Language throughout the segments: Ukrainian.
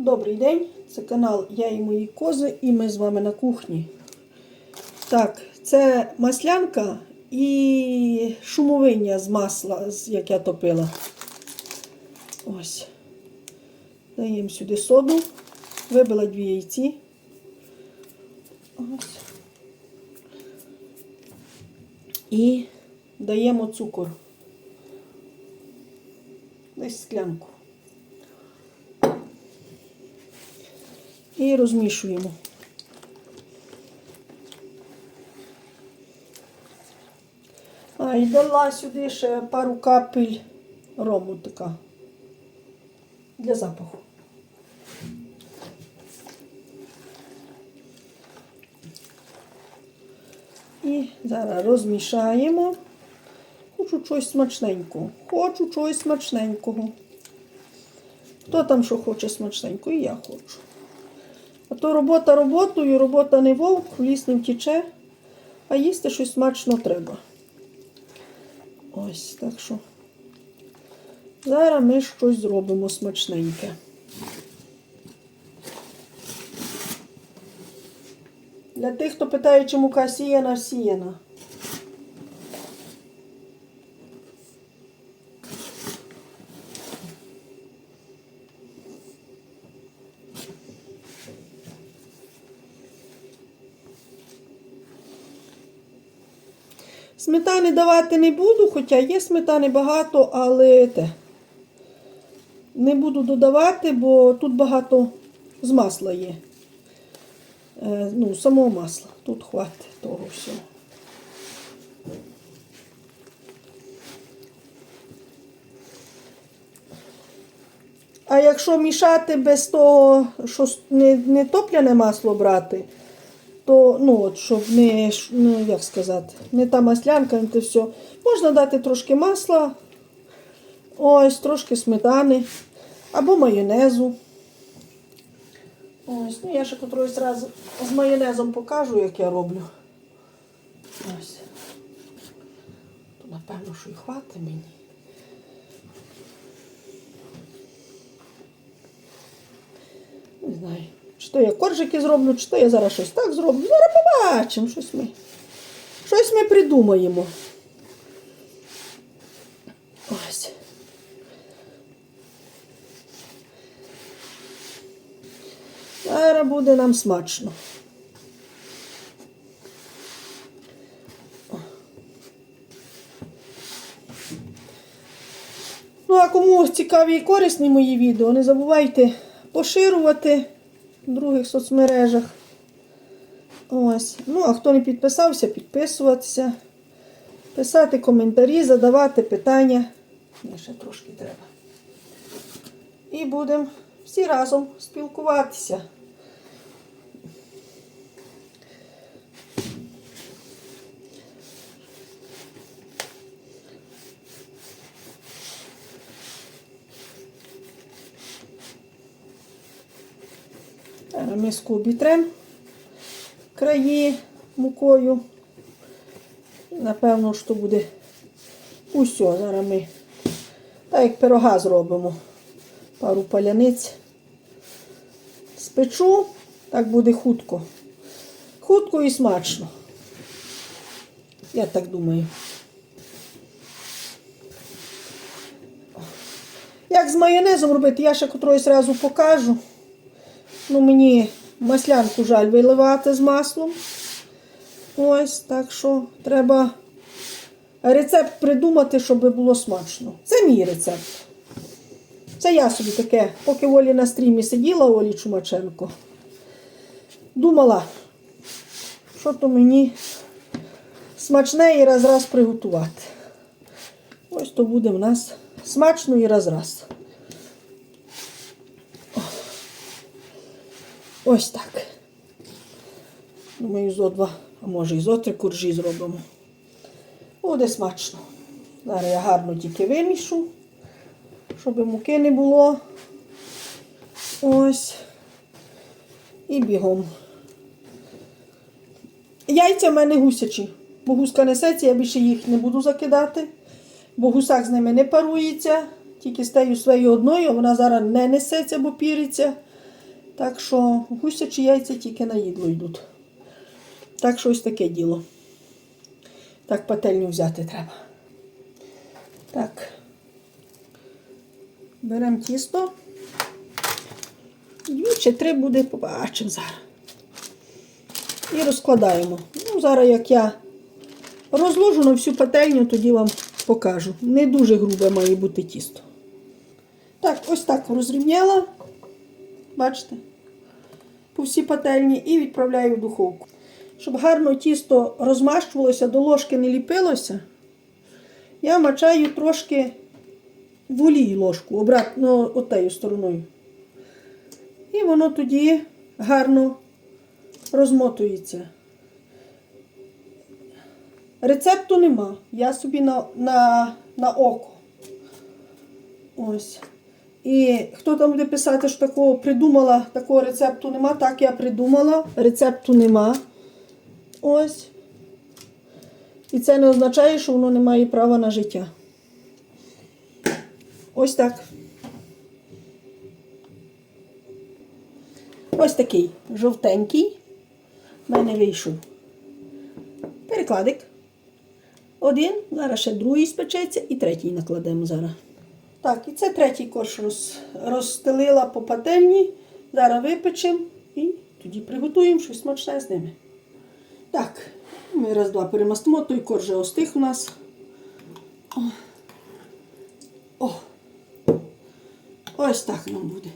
Добрий день, це канал Я і мої кози, і ми з вами на кухні. Так, це маслянка і шумовиння з масла, як я топила. Ось. Даємо сюди соду, вибила дві яйці. Ось. І даємо цукор. Десь склянку. І розмішуємо. А, і дала сюди ще пару капель рому така. Для запаху. І зараз розмішаємо. Хочу щось смачненького. Хочу чогось смачненького. Хто там що хоче смачненького, і я хочу. А то робота роботою, робота не вовк, в ліс не втіче, а їсти щось смачно треба. Ось, так що. Зараз ми щось зробимо смачненьке. Для тих, хто питає, чи мука сіяна, сіяна. Сметани давати не буду, хоча є сметани багато, але те. Не буду додавати, бо тут багато з масла є. Е, ну, самого масла. Тут хватить того всього. А якщо мішати без того, що не, не топляне масло брати, то ну от, щоб не, ну, як сказати, не та маслянка, не те все. Можна дати трошки масла, ось, трошки сметани або майонезу. Ось, ну я ще котрось раз з майонезом покажу, як я роблю. Ось. То напевно, що і хватить мені. Не знаю. Чи то я коржики зроблю, чи то я зараз щось так зроблю. Зараз побачимо, щось ми. Щось ми придумаємо. Ось. Зараз буде нам смачно. Ну, а кому цікаві і корисні мої відео, не забувайте поширювати в других соцмережах. Ось. Ну, а хто не підписався, підписуватися, писати коментарі, задавати питання. Мені ще трошки треба. І будемо всі разом спілкуватися. Зараз миску обітрем краї мукою. Напевно, що буде усе. Зараз ми так як пирога зробимо. Пару паляниць спечу, так буде хутко. Хутко і смачно. Я так думаю. Як з майонезом робити, я ще котрось разу покажу. Ну, мені маслянку жаль виливати з маслом. Ось, так що треба рецепт придумати, щоб було смачно. Це мій рецепт. Це я собі таке, поки Олі на стрімі сиділа, Олі Чумаченко. Думала, що то мені смачне і раз раз приготувати. Ось то буде в нас смачно і раз Ось так. Думаю, зо два, а може і зо три куржі зробимо. Буде смачно. Зараз я гарно тільки вимішу, щоб муки не було. Ось. І бігом. Яйця в мене гусячі. Бо гуска несеться, я більше їх не буду закидати, бо гусак з ними не парується. Тільки з тею своєю одною, вона зараз не несеться, бо піриться. Так що гусячі яйця тільки на їдло йдуть. Так що ось таке діло. Так, пательню взяти треба. Так. Беремо тісто. Дві чи три буде, побачимо зараз. І розкладаємо. Ну, зараз як я розложу на всю пательню, тоді вам покажу. Не дуже грубе має бути тісто. Так, ось так розрівняла. Бачите? По всій пательні і відправляю в духовку. Щоб гарно тісто розмащувалося, до ложки не ліпилося, я мачаю трошки в олії ложку, обратно отею стороною. І воно тоді гарно розмотується. Рецепту нема. Я собі на, на, на око. Ось. І хто там буде писати, що такого придумала, такого рецепту нема, так я придумала. Рецепту нема. Ось. І це не означає, що воно не має права на життя. Ось так. Ось такий жовтенький. В мене вийшов. Перекладик. Один, зараз ще другий спечеться і третій накладемо зараз. Так, і це третій корж роз, розстелила по пательні. Зараз випечемо і тоді приготуємо щось смачне з ними. Так, ми раз-два перемастимо, той корж вже остиг у нас. О. О. Ось так нам буде.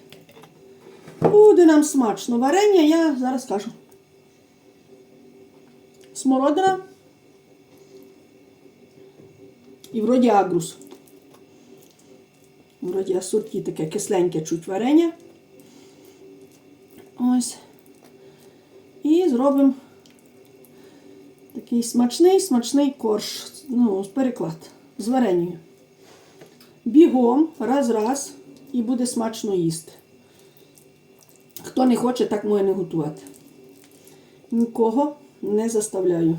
Буде нам смачно. Варення я зараз кажу. Смородина. І вроді агрус. Вроді асорті таке кисленьке чуть варення. Ось. І зробимо такий смачний, смачний корж. Ну, переклад з варенням. Бігом, раз-раз, і буде смачно їсти. Хто не хоче, так може не готувати. Нікого не заставляю.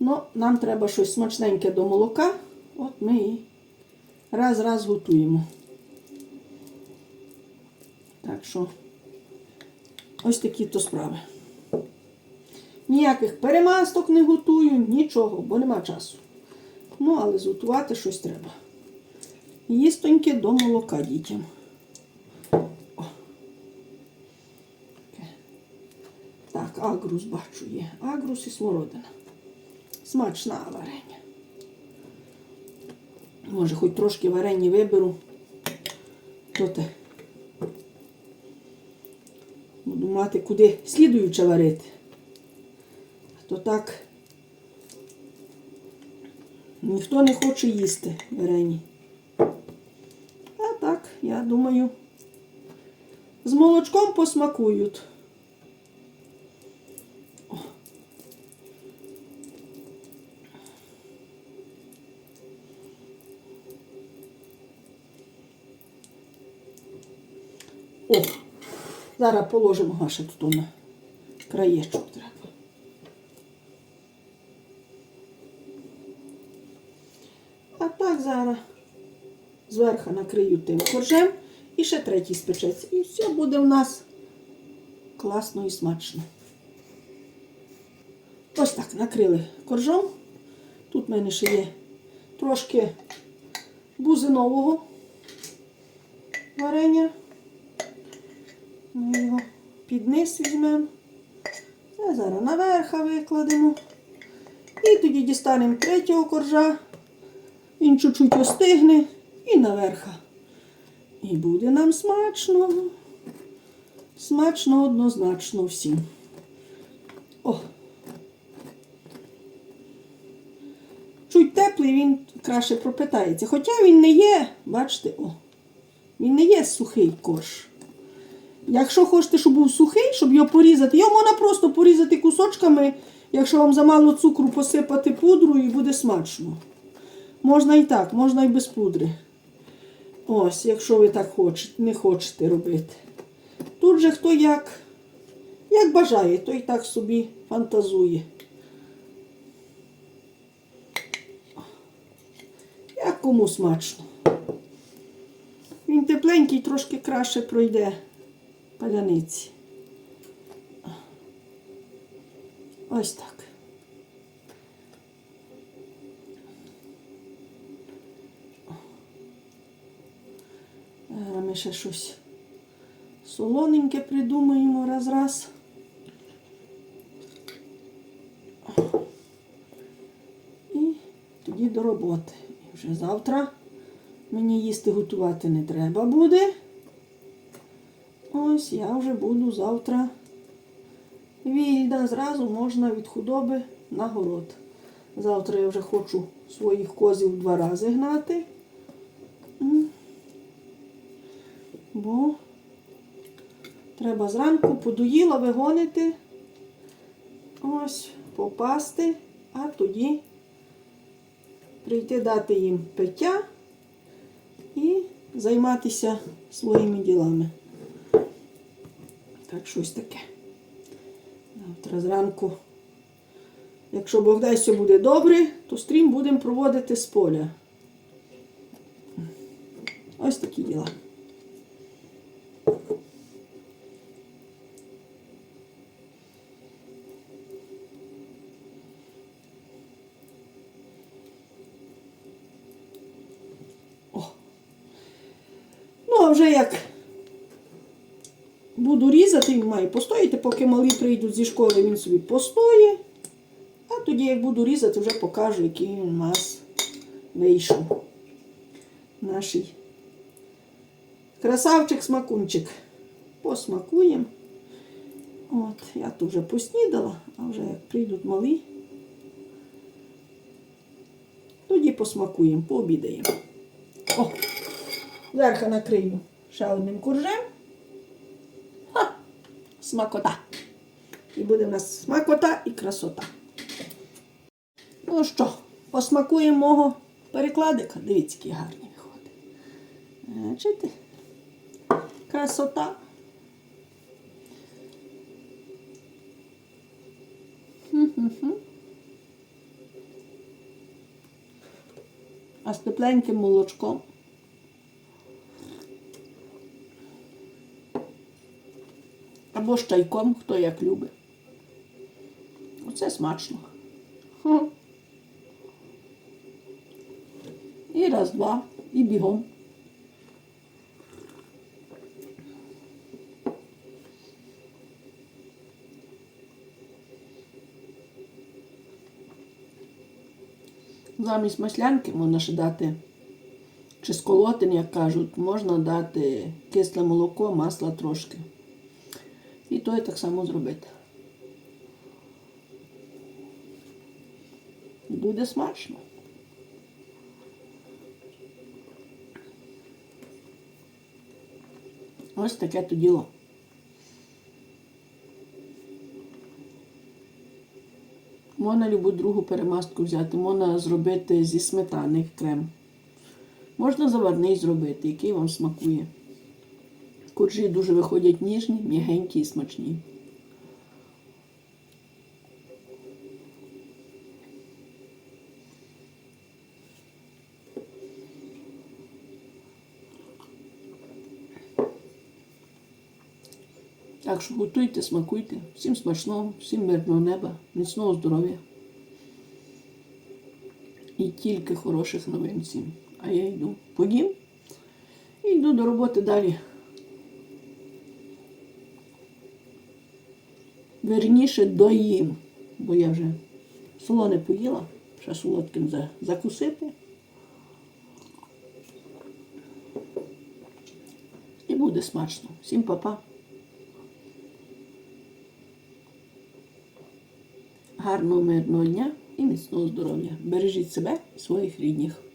Ну, нам треба щось смачненьке до молока. От ми і раз-раз готуємо. Так що, ось такі то справи. Ніяких перемасток не готую, нічого, бо нема часу. Ну, але зготувати щось треба. Їстоньке до молока дітям. Так, агрус бачу є. Агрус і смородина. Смачна варення. Може, хоч трошки варені виберу. То те. Буду мати куди слідуюче варити. А то так ніхто не хоче їсти варені. А так, я думаю, з молочком посмакують. О. О, зараз положимо гаше тут на краєчок треба. А так зараз зверху накрию тим коржем і ще третій спечеться. І все буде в нас класно і смачно. Ось так накрили коржом. Тут в мене ще є трошки бузинового варення. Ми його під низ візьмемо. Це зараз наверха викладемо. І тоді дістанемо третього коржа. Він чуть-чуть остигне і наверха. І буде нам смачно. Смачно однозначно всім. О! Чуть теплий, він краще пропитається. Хоча він не є, бачите, о, він не є сухий корж. Якщо хочете, щоб був сухий, щоб його порізати, його можна просто порізати кусочками, якщо вам замало цукру посипати пудру і буде смачно. Можна і так, можна і без пудри. Ось, якщо ви так хочете, не хочете робити. Тут же хто як, як бажає, той так собі фантазує. Як кому смачно. Він тепленький, трошки краще пройде паляниці. Ось так. Ми ще щось солоненьке придумаємо раз-раз. І тоді до роботи. І вже завтра мені їсти готувати не треба буде. Ось я вже буду завтра вільна. Зразу можна від худоби на город. Завтра я вже хочу своїх козів два рази гнати. Бо треба зранку подоїла вигонити, ось, попасти, а тоді прийти дати їм пиття і займатися своїми ділами. Так, щось таке. Завтра зранку, якщо Бог дасть, все буде добре, то стрім будемо проводити з поля. Ось такі діла. О. Ну, а вже як буду різати, він має постояти, поки малі прийдуть зі школи, він собі постоє. А тоді, як буду різати, вже покажу, який у нас вийшов. Наш красавчик смакунчик. Посмакуємо. От, я тут вже поснідала, а вже як прийдуть малі, тоді посмакуємо, пообідаємо. О, зверху накрию ще одним куржем. Смакота. І буде в нас смакота і красота. Ну що, посмакуємо мого перекладика. Дивіться, який гарний виходить. Бачите? Красота. А з тепленьким молочком. Або з чайком, хто як любить. Оце смачно. І раз, два, і бігом. Замість маслянки можна ще дати, чи сколотин, як кажуть, можна дати кисле молоко, масла трошки. І так само зробити. Буде смачно. Ось таке то діло. Можна любу другу перемастку взяти, можна зробити зі сметани крем. Можна заварний зробити, який вам смакує. Коржі дуже виходять ніжні, м'ягенькі і смачні. Так що готуйте, смакуйте. Всім смачного, всім мирного неба, міцного здоров'я. І тільки хороших новин всім. А я йду поїм і йду до роботи далі. Верніше доїм, бо я вже солоне поїла, ще солодким закусити. І буде смачно. Всім па-па. Гарного мирного дня і міцного здоров'я. Бережіть себе своїх рідних.